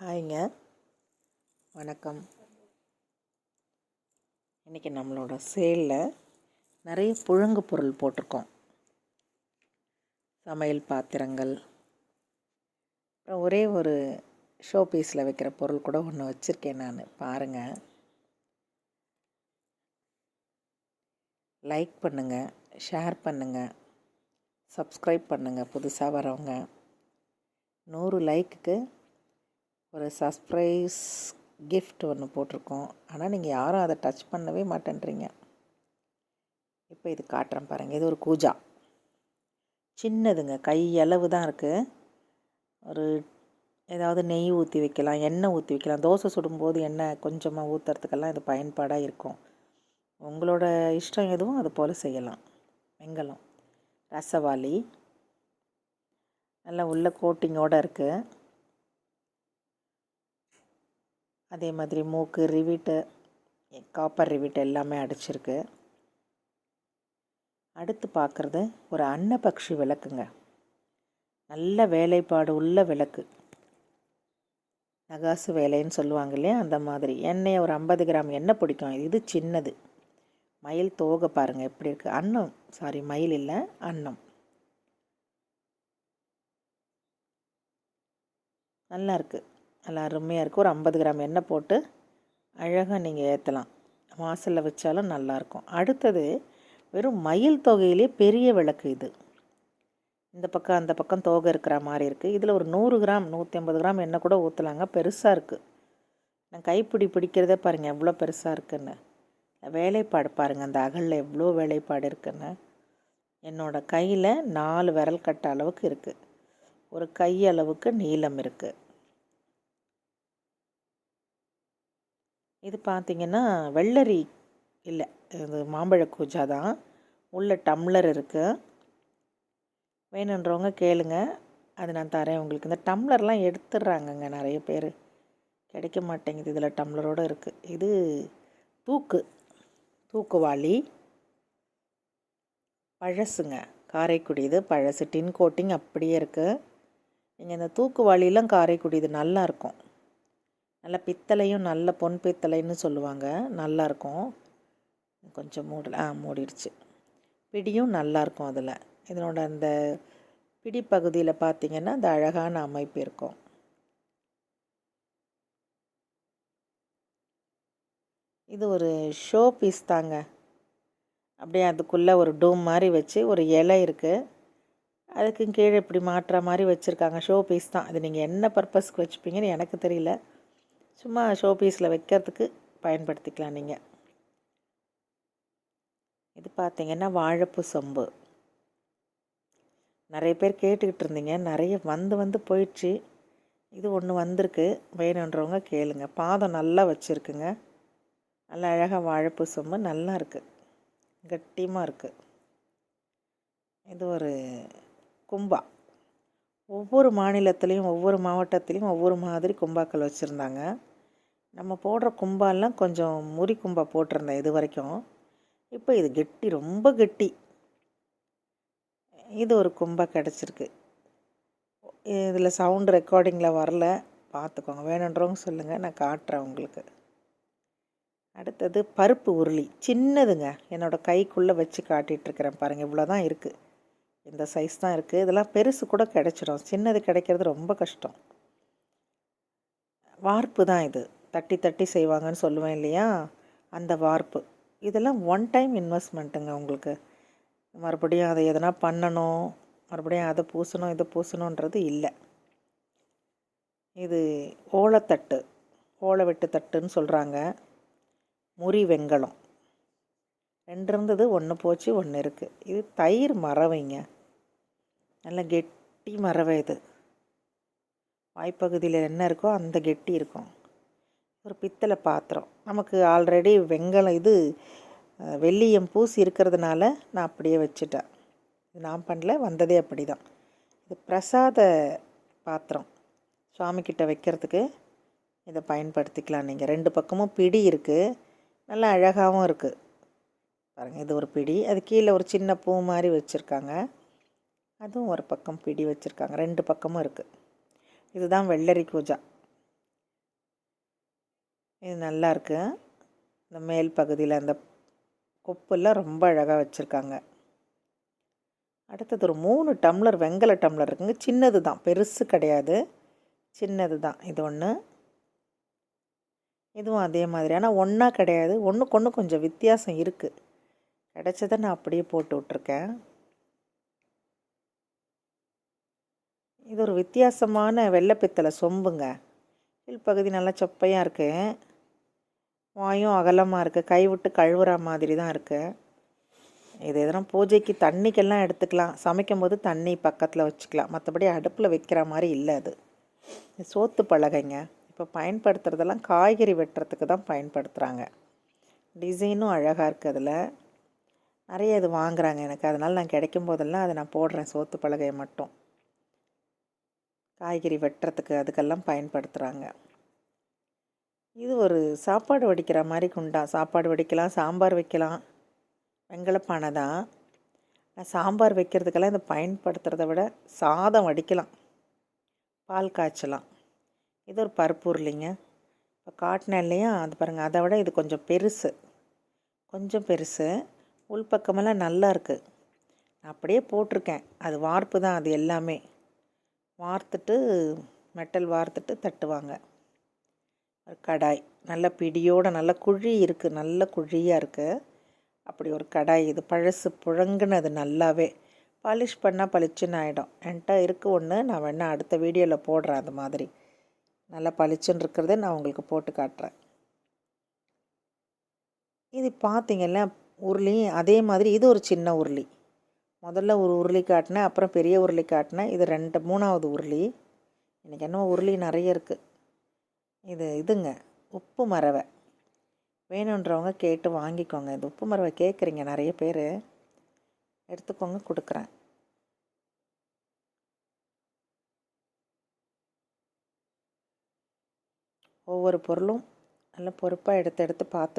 ஹாய்ங்க. வணக்கம். இன்றைக்கி நம்மளோட சேலில் நிறைய புழங்கு பொருள் போட்டிருக்கோம். சமையல் பாத்திரங்கள். அப்புறம் ஒரே ஒரு ஷோ பீஸில் வைக்கிற பொருள் கூட ஒன்று வச்சுருக்கேன் நான். பாருங்கள் லைக் பண்ணுங்கள் ஷேர் பண்ணுங்கள் சப்ஸ்கிரைப் பண்ணுங்கள் புதுசாக வரவங்க நூறு லைக்குக்கு ஒரு சர்ப்ரைஸ் கிஃப்ட் ஒன்று போட்டிருக்கோம். ஆனால் நீங்கள் யாரும் அதை டச் பண்ணவே மாட்டேன்றீங்க. இப்போ இது காட்டுறேன் பாருங்கள் இது ஒரு கூஜா. சின்னதுங்க. கையளவு தான் இருக்குது ஒரு ஏதாவது நெய் ஊற்றி வைக்கலாம் எண்ணெய் ஊற்றி வைக்கலாம். தோசை சுடும்போது எண்ணெய் கொஞ்சமாக ஊற்றுறதுக்கெல்லாம் இது பயன்பாடாக இருக்கும். உங்களோட இஷ்டம் எதுவும் அது போல் செய்யலாம். வெங்கலம். ரசவாளி. நல்லா உள்ள கோட்டிங்கோடு இருக்குது அதே மாதிரி மூக்கு ரிவிட்டு காப்பர் ரிவிட் எல்லாமே அடிச்சிருக்கு. அடுத்து பார்க்குறது ஒரு அன்னபக்ஷி விளக்குங்க. நல்ல வேலைப்பாடு உள்ள விளக்கு. நகாசு வேலைன்னு சொல்லுவாங்க இல்லையா? அந்த மாதிரி. எண்ணெய் ஒரு ஐம்பது கிராம் எண்ணெய் பிடிக்கும். இது சின்னது. மயில் தோகை பாருங்கள் எப்படி இருக்குது அன்னம். சாரி மயில் இல்லை அன்னம். நல்லா இருக்குது நல்லா அருமையாக இருக்கும். ஒரு ஐம்பது கிராம் எண்ணெய் போட்டு அழகாக நீங்கள் ஏற்றலாம் வாசலில் வச்சாலும் நல்லாயிருக்கும். அடுத்தது வெறும் மயில் தொகையிலே பெரிய விளக்கு இது. இந்த பக்கம் அந்த பக்கம் தோகை இருக்கிற மாதிரி இருக்குது இதில் ஒரு நூறு கிராம் நூற்றி ஐம்பது கிராம் எண்ணெய் கூட ஊற்றலாங்க பெருசாக இருக்குது நான் கைப்பிடி பிடிக்கிறதே பாருங்கள் எவ்வளோ பெருசாக இருக்குன்னு. வேலைப்பாடு பாருங்கள் அந்த அகலில் எவ்வளோ வேலைப்பாடு இருக்குன்னு. என்னோடய கையில் நாலு விரல் கட்ட அளவுக்கு இருக்குது ஒரு கை அளவுக்கு நீளம் இருக்குது இது பார்த்திங்கன்னா வெள்ளரி இல்லை இது மாம்பழ கூஜா தான். உள்ள டம்ளர் இருக்குது வேணுன்றவங்க கேளுங்க. அது நான் தரேன் உங்களுக்கு. இந்த டம்ளர்லாம் எடுத்துடுறாங்கங்க நிறைய பேர். கிடைக்க மாட்டேங்குது இதில் டம்ளரோடு இருக்குது இது தூக்கு தூக்குவாளி. பழசுங்க. காரைக்குடி இது பழசு டின் கோட்டிங் அப்படியே இருக்குது நீங்கள் இந்த தூக்குவாளிலாம் காரைக்குடி இது நல்லாயிருக்கும் நல்ல பித்தளையும் நல்ல பொன் பித்தளைன்னு சொல்லுவாங்க. நல்லாயிருக்கும் கொஞ்சம் மூடல ஆ மூடிடுச்சு. பிடியும் நல்லாயிருக்கும் அதில். இதனோட அந்த பிடி பகுதியில் பார்த்திங்கன்னா அந்த அழகான அமைப்பு இருக்கும். இது ஒரு ஷோ பீஸ் தாங்க. அப்படியே அதுக்குள்ளே ஒரு டூம் மாதிரி வச்சு ஒரு இலை இருக்குது அதுக்கும் கீழே இப்படி மாட்டுற மாதிரி வச்சுருக்காங்க. ஷோ பீஸ் தான். அது நீங்கள் என்ன பர்பஸ்க்கு வச்சுப்பீங்கன்னு எனக்கு தெரியல. சும்மா ஷோ பீஸில் வைக்கிறதுக்கு பயன்படுத்திக்கலாம் நீங்கள் இது பார்த்திங்கன்னா வாழைப்பூ சொம்பு. நிறைய பேர் கேட்டுக்கிட்டு இருந்தீங்க. நிறைய வந்து வந்து போயிடுச்சு. இது ஒன்று வந்திருக்கு. வேணுன்றவங்க கேளுங்க. பாதம் நல்லா வச்சுருக்குங்க. நல்லா அழகாக வாழைப்பூ சொம்பு நல்லா இருக்குது கட்டியமாக இருக்குது இது ஒரு கும்பா. ஒவ்வொரு மாநிலத்துலேயும் ஒவ்வொரு மாவட்டத்துலேயும் ஒவ்வொரு மாதிரி கும்பாக்கள் வச்சுருந்தாங்க. நம்ம போடுற கும்பாலாம் கொஞ்சம் முறி கும்பா போட்டிருந்தேன் இது வரைக்கும். இப்போ இது கெட்டி ரொம்ப கெட்டி. இது ஒரு கும்பா கிடச்சிருக்கு. இதில் சவுண்ட் ரெக்கார்டிங்கில் வரல. பார்த்துக்கோங்க வேணுன்றவங்க சொல்லுங்கள் நான் காட்டுறேன் உங்களுக்கு. அடுத்தது பருப்பு உருளி. சின்னதுங்க. என்னோடய கைக்குள்ளே வச்சு காட்டிகிட்ருக்கிறேன் பாருங்கள் இவ்வளோ தான் இருக்குது இந்த சைஸ் தான் இருக்குது இதெல்லாம் பெருசு கூட கிடச்சிடும். சின்னது கிடைக்கிறது ரொம்ப கஷ்டம். வார்ப்பு தான் இது. தட்டி தட்டி செய்வாங்கன்னு சொல்லுவேன் இல்லையா? அந்த வார்ப்பு. இதெல்லாம் ஒன் டைம் இன்வெஸ்ட்மெண்ட்டுங்க உங்களுக்கு. மறுபடியும் அதை எதனா பண்ணணும் மறுபடியும் அதை பூசணும் இதை பூசணுன்றது இல்லை. இது ஓலத்தட்டு ஓலை வெட்டு தட்டுன்னு சொல்கிறாங்க முறி வெங்கலம். ரெண்டு இருந்தது ஒன்று போச்சு ஒன்று இருக்குது இது தயிர் மரவைங்க. நல்ல கெட்டி மரவை இது. வாய்ப்பகுதியில் என்ன இருக்கோ அந்த கெட்டி இருக்கும். ஒரு பித்தளை பாத்திரம். நமக்கு ஆல்ரெடி வெங்கலம் இது வெள்ளியம் பூசி இருக்கிறதுனால நான் அப்படியே வச்சுட்டேன். இது நான் பண்ணல வந்ததே அப்படி தான் இது பிரசாத பாத்திரம். சுவாமிக்கிட்ட வைக்கிறதுக்கு இதை பயன்படுத்திக்கலாம் நீங்கள் ரெண்டு பக்கமும் பிடி இருக்குது நல்லா அழகாகவும் இருக்குது பாருங்கள் இது ஒரு பிடி. அது கீழே ஒரு சின்ன பூ மாதிரி வச்சுருக்காங்க. அதுவும் ஒரு பக்கம் பிடி வச்சுருக்காங்க. ரெண்டு பக்கமும் இருக்குது இதுதான் வெள்ளரி பூஜா. இது நல்லாயிருக்கு இந்த மேல் பகுதியில் அந்த கொப்பெல்லாம் ரொம்ப அழகாக வச்சுருக்காங்க. அடுத்தது ஒரு மூணு டம்ளர் வெங்கல டம்ளர் இருக்குங்க. சின்னது தான் பெருசு கிடையாது. சின்னது தான் இது ஒன்று இதுவும் அதே மாதிரி. ஆனால் ஒன்றா கிடையாது. ஒன்றுக்கு ஒன்று கொஞ்சம் வித்தியாசம் இருக்குது கிடைச்சதை நான் அப்படியே போட்டு விட்ருக்கேன் இது ஒரு வித்தியாசமான வெள்ளைப்பித்தளை சொம்புங்க. கீழ்ப்பகுதி நல்லா சொப்பையாக இருக்குது வாயும் அகலமாக இருக்குது கை விட்டு கழுவுற மாதிரி தான் இருக்குது இது எதனா பூஜைக்கு தண்ணிக்கெல்லாம் எடுத்துக்கலாம். சமைக்கும் போது தண்ணி பக்கத்தில் வச்சுக்கலாம். மற்றபடி அடுப்பில் வைக்கிற மாதிரி இல்லை அது. சோத்து பலகைங்க. இப்போ பயன்படுத்துகிறதெல்லாம் காய்கறி வெட்டுறதுக்கு தான் பயன்படுத்துகிறாங்க டிசைனும் அழகாக இருக்குது அதில். நிறைய இது வாங்குகிறாங்க எனக்கு. அதனால் நான் கிடைக்கும் போதெல்லாம் அதை நான் போடுறேன். சோத்து பலகையை மட்டும். காய்கறி வெட்டுறதுக்கு அதுக்கெல்லாம் பயன்படுத்துகிறாங்க இது ஒரு சாப்பாடு வடிக்கிற மாதிரி குண்டா. சாப்பாடு வடிக்கலாம் சாம்பார் வைக்கலாம். வெங்கலப்பானை தான் நான் சாம்பார் வைக்கிறதுக்கெல்லாம் இதை பயன்படுத்துகிறத விட சாதம் வடிக்கலாம். பால் காய்ச்சலாம். இது ஒரு பருப்பு இல்லைங்க இப்போ காட்டினேன் இல்லையா? அது பாருங்கள் அதை விட இது கொஞ்சம் பெருசு. கொஞ்சம் பெருசு. உள்பக்கமெல்லாம் நல்லா இருக்குது அப்படியே போட்டிருக்கேன். அது வார்ப்பு தான் அது எல்லாமே. வார்த்துட்டு மெட்டல் வார்த்துட்டு தட்டுவாங்க. ஒரு கடாய். நல்ல பிடியோடு நல்ல குழி இருக்குது நல்ல குழியாக இருக்குது அப்படி ஒரு கடாய். இது பழசு புழங்குனது நல்லாவே. பாலிஷ் பண்ணால் பளிச்சுன்னு ஆகிடும் என்கிட்ட இருக்குது ஒன்று நான் வேணால் அடுத்த வீடியோவில் போடுறேன் அது மாதிரி. நல்லா பளிச்சுன்னு இருக்கிறத நான் உங்களுக்கு போட்டு காட்டுறேன். இது பார்த்திங்கல்ல உருளி. அதே மாதிரி இது ஒரு சின்ன உருளி. முதல்ல ஒரு உருளி காட்டினேன். அப்புறம் பெரிய உருளி காட்டினேன். இது ரெண்டு மூணாவது உருளி. எனக்கு என்ன உருளி நிறைய இருக்குது இது இதுங்க உப்பு மரவை. வேணுன்றவங்க கேட்டு வாங்கிக்கோங்க. இந்த உப்பு மரவை கேட்குறீங்க நிறைய பேர். எடுத்துக்கோங்க கொடுக்குறேன். ஒவ்வொரு பொருளும் நல்ல பொறுப்பாக எடுத்து எடுத்து பார்த்து